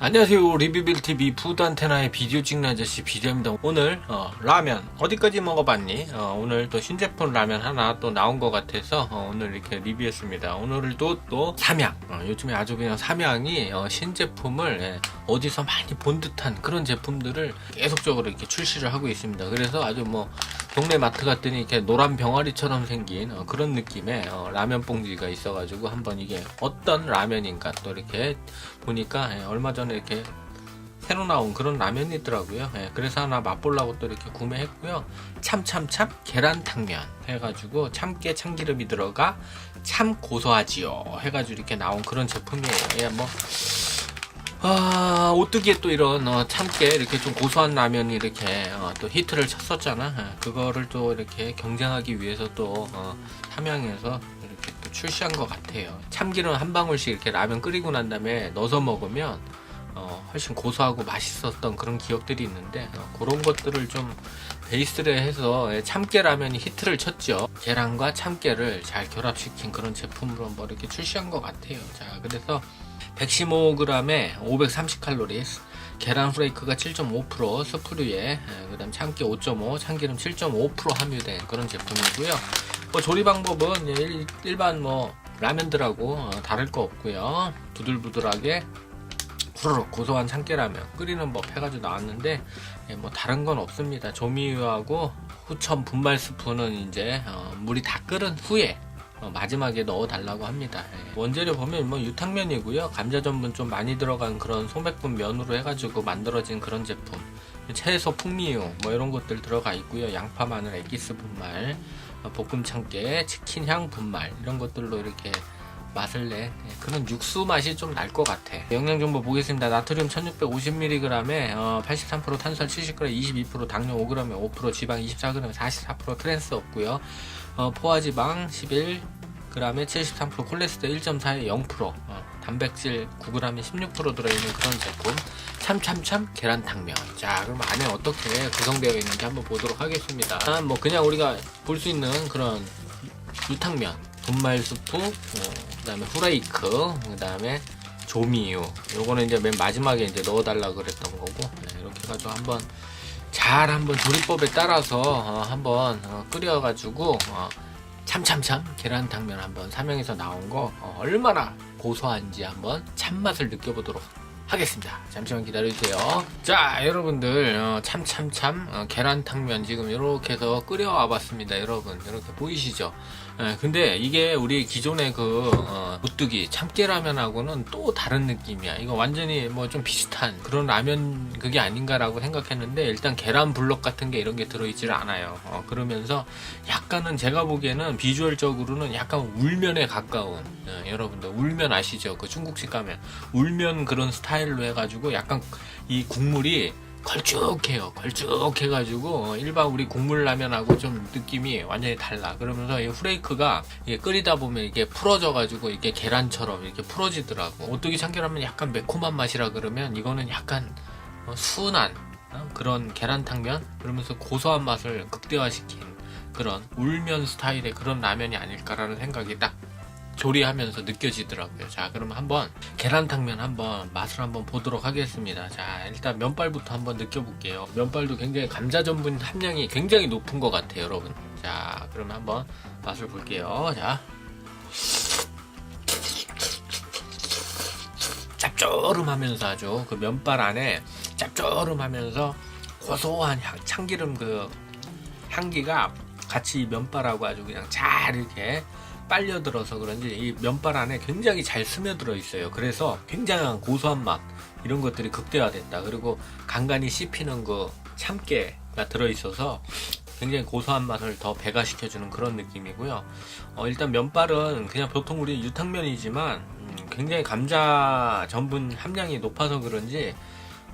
안녕하세요. 리뷰빌TV 푸드안테나의 비디오 찍는 아저씨 비디오입니다. 오늘 어, 라면. 어디까지 먹어봤니? 어, 오늘 또 신제품 라면 하나 또 나온 것 같아서 어, 오늘 이렇게 리뷰했습니다. 오늘도 또 삼양. 어, 요즘에 아주 그냥 삼양이 어, 신제품을 예, 어디서 많이 본 듯한 그런 제품들을 계속적으로 이렇게 출시를 하고 있습니다 그래서 아주 뭐 동네 마트 갔더니 이렇게 노란 병아리처럼 생긴 어, 그런 느낌의 어, 라면 봉지가 있어가지고 한번 이게 어떤 라면인가 또 이렇게 보니까 예, 얼마 전에 이렇게 새로 나온 그런 라면이 있더라고요. 예, 그래서 하나 맛보려고 또 이렇게 구매했고요. 참참참 계란탕면 해가지고 참깨 참기름이 들어가 참 고소하지요 해가지고 이렇게 나온 그런 제품이에요. 예, 뭐 아, 오뚜기에 또 이런 어, 참깨 이렇게 좀 고소한 라면이 이렇게 어, 또 히트를 쳤었잖아. 예, 그거를 또 이렇게 경쟁하기 위해서 또 어, 삼양에서 이렇게 또 출시한 것 같아요. 참기름 한 방울씩 이렇게 라면 끓이고 난 다음에 넣어서 먹으면 어, 훨씬 고소하고 맛있었던 그런 기억들이 있는데 어, 그런 것들을 좀 베이스를 해서 예, 참깨 라면이 히트를 쳤죠. 계란과 참깨를 잘 결합시킨 그런 제품으로 뭐 이렇게 출시한 것 같아요. 자, 그래서 115g에 530칼로리, 계란 프레이크가 7.5%, 스프류에 그다음 참깨 5.5, 참기름 7.5% 함유된 그런 제품이고요. 뭐 조리 방법은 일, 일반 뭐 라면들하고 어, 다를 거 없고요. 부들부들하게 후루룩 고소한 참깨라면 끓이는 법 해가지고 나왔는데 예, 뭐 다른 건 없습니다. 조미유하고 후첨 분말 스프는 이제 어, 물이 다 끓은 후에 어, 마지막에 넣어 달라고 합니다. 예. 원재료 보면 뭐 유탕면이고요. 감자 전분 좀 많이 들어간 그런 소맥분 면으로 해가지고 만들어진 그런 제품. 채소 풍미유 뭐 이런 것들 들어가 있고요. 양파 마늘 액기스 분말, 어, 볶음 참깨, 치킨 향 분말 이런 것들로 이렇게 맛을 내 예, 그런 육수 맛이 좀 날 것 같아. 영양 정보 보겠습니다. 나트륨 1650mg에 어, 83% 탄수화 70g, 22% 당뇨 5g에 5% 지방 24g, 44% 트랜스 없고요. 어, 포화지방 11g에 73% 콜레스테롤 1.4에 0% 어, 단백질 9g에 16% 들어있는 그런 제품 참참참 계란탕면 자 그럼 안에 어떻게 구성되어 있는지 한번 보도록 하겠습니다 아, 뭐 그냥 우리가 볼 수 있는 그런 유탕면 분말 스프 어, 그다음에 후레이크 그다음에 조미유 요거는 이제 맨 마지막에 이제 넣어달라 그랬던 거고 네, 이렇게 해가지고 한번 잘 한번 조리법에 따라서 어, 한번 어, 끓여가지고 어, 참참참 계란탕면 한번 삼양에서 나온 거 어, 얼마나 고소한지 한번 참맛을 느껴보도록 하겠습니다. 잠시만 기다려주세요. 자, 여러분들 어, 참참참 어, 계란탕면 지금 이렇게 해서 끓여와 봤습니다. 여러분 이렇게 보이시죠? 예, 근데 이게 우리 기존의 그 어, 오뚜기 참깨라면하고는 또 다른 느낌이야. 이거 완전히 뭐 좀 비슷한 그런 라면 그게 아닌가라고 생각했는데 일단 계란 블럭 같은 게 이런 게 들어있지를 않아요. 어, 그러면서 약간은 제가 보기에는 비주얼적으로는 약간 울면에 가까운 예, 여러분들 울면 아시죠? 그 중국식 가면 울면 그런 스타일로 해가지고 약간 이 국물이 걸쭉해요. 걸쭉해가지고 어, 일반 우리 국물 라면하고 좀 느낌이 완전히 달라. 그러면서 이 후레이크가 이게 끓이다 보면 이게 풀어져가지고 이게 계란처럼 이렇게 풀어지더라고. 오뚜기 참깨라면 약간 매콤한 맛이라 그러면 이거는 약간 어, 순한 어, 그런 계란탕면 그러면서 고소한 맛을 극대화시킨 그런 울면 스타일의 그런 라면이 아닐까라는 생각이 딱 조리하면서 느껴지더라고요. 자, 그럼 한번 계란탕면 한번 맛을 한번 보도록 하겠습니다. 자, 일단 면발부터 한번 느껴볼게요. 면발도 굉장히 감자 전분 함량이 굉장히 높은 것 같아요, 여러분. 자, 그러면 한번 맛을 볼게요. 자. 짭조름하면서 아주 그 면발 안에 짭조름하면서 고소한 향, 참기름 그 향기가 같이 이 면발하고 아주 그냥 잘 이렇게 빨려 들어서 그런지 이 면발 안에 굉장히 잘 스며들어 있어요. 그래서 굉장한 고소한 맛 이런 것들이 극대화된다. 그리고 간간히 씹히는 그 참깨가 들어 있어서 굉장히 고소한 맛을 더 배가시켜주는 그런 느낌이고요. 어, 일단 면발은 그냥 보통 우리 유탕면이지만 음, 굉장히 감자 전분 함량이 높아서 그런지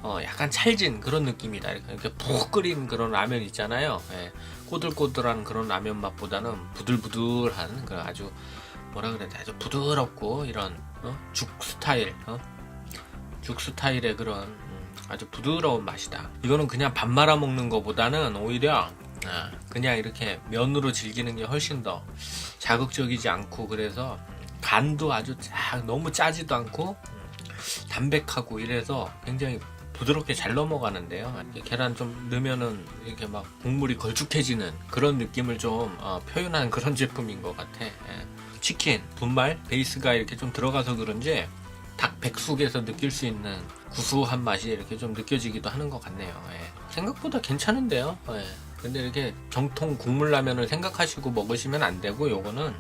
어, 약간 찰진 그런 느낌이다. 이렇게, 푹 끓인 그런 라면 있잖아요. 예, 꼬들꼬들한 그런 라면 맛보다는 부들부들한 그 아주 뭐라 그래야 돼 아주 부드럽고 이런 어? 죽 스타일 어? 죽 스타일의 그런 음, 아주 부드러운 맛이다. 이거는 그냥 밥 말아 먹는 것보다는 오히려 아, 그냥 이렇게 면으로 즐기는 게 훨씬 더 자극적이지 않고 그래서 간도 아주 쫙 너무 짜지도 않고 음, 담백하고 이래서 굉장히 부드럽게 잘 넘어가는데요. 계란 좀 넣으면은 이렇게 막 국물이 걸쭉해지는 그런 느낌을 좀 어, 표현한 그런 제품인 것 같아. 예. 치킨, 분말, 베이스가 이렇게 좀 들어가서 그런지 닭 백숙에서 느낄 수 있는 구수한 맛이 이렇게 좀 느껴지기도 하는 것 같네요. 예. 생각보다 괜찮은데요. 예. 근데 이렇게 정통 국물 라면을 생각하시고 먹으시면 안 되고 요거는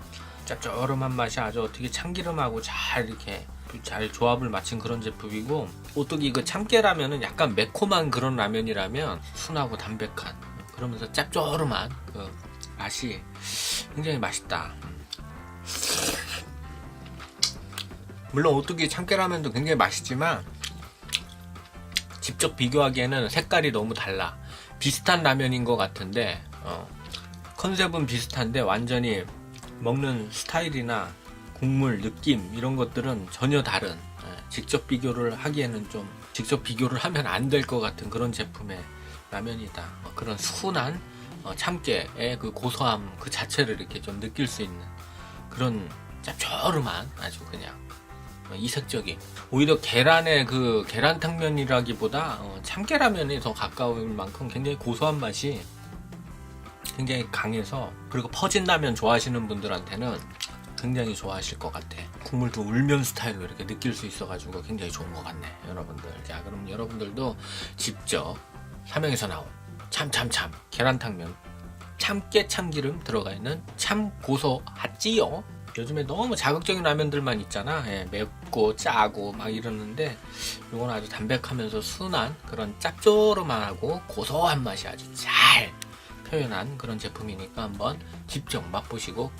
짭조름한 맛이 아주 어떻게 참기름하고 잘 이렇게 잘 조합을 맞춘 그런 제품이고 오뚜기 그 참깨라면은 약간 매콤한 그런 라면이라면 순하고 담백한 그러면서 짭조름한 그 맛이 굉장히 맛있다. 물론 오뚜기 참깨라면도 굉장히 맛있지만 직접 비교하기에는 색깔이 너무 달라. 비슷한 라면인 것 같은데 어, 컨셉은 비슷한데 완전히 먹는 스타일이나 국물 느낌 이런 것들은 전혀 다른 예, 직접 비교를 하기에는 좀 직접 비교를 하면 안 될 것 같은 그런 제품의 라면이다. 어, 그런 순한 어, 참깨의 그 고소함 그 자체를 이렇게 좀 느낄 수 있는 그런 짭조름한 아주 그냥 어, 이색적인. 오히려 계란의 그 계란탕면이라기보다 어, 참깨라면이 더 가까울 만큼 굉장히 고소한 맛이 굉장히 강해서 그리고 퍼진 라면 좋아하시는 분들한테는 굉장히 좋아하실 것 같아. 국물도 울면 스타일로 이렇게 느낄 수 있어가지고 굉장히 좋은 것 같네, 여러분들. 자, 그럼 여러분들도 직접 삼양에서 나온 참참참 계란탕면 참깨 참기름 들어가 있는 참 고소하지요. 요즘에 너무 자극적인 라면들만 있잖아. 예, 맵고 짜고 막 이러는데 이건 아주 담백하면서 순한 그런 짭조름하고 고소한 맛이 아주 잘 표현한 그런 제품이니까 한번 직접 맛보시고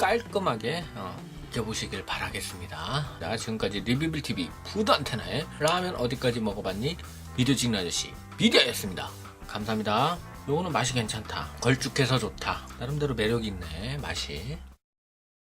깔끔하게 어, 느껴보시길 바라겠습니다. 자, 지금까지 리뷰빌TV 푸드 안테나의 라면 어디까지 먹어봤니? 비디오 찍는 아저씨 비디오였습니다. 감사합니다. 요거는 맛이 괜찮다. 걸쭉해서 좋다. 나름대로 매력이 있네, 맛이.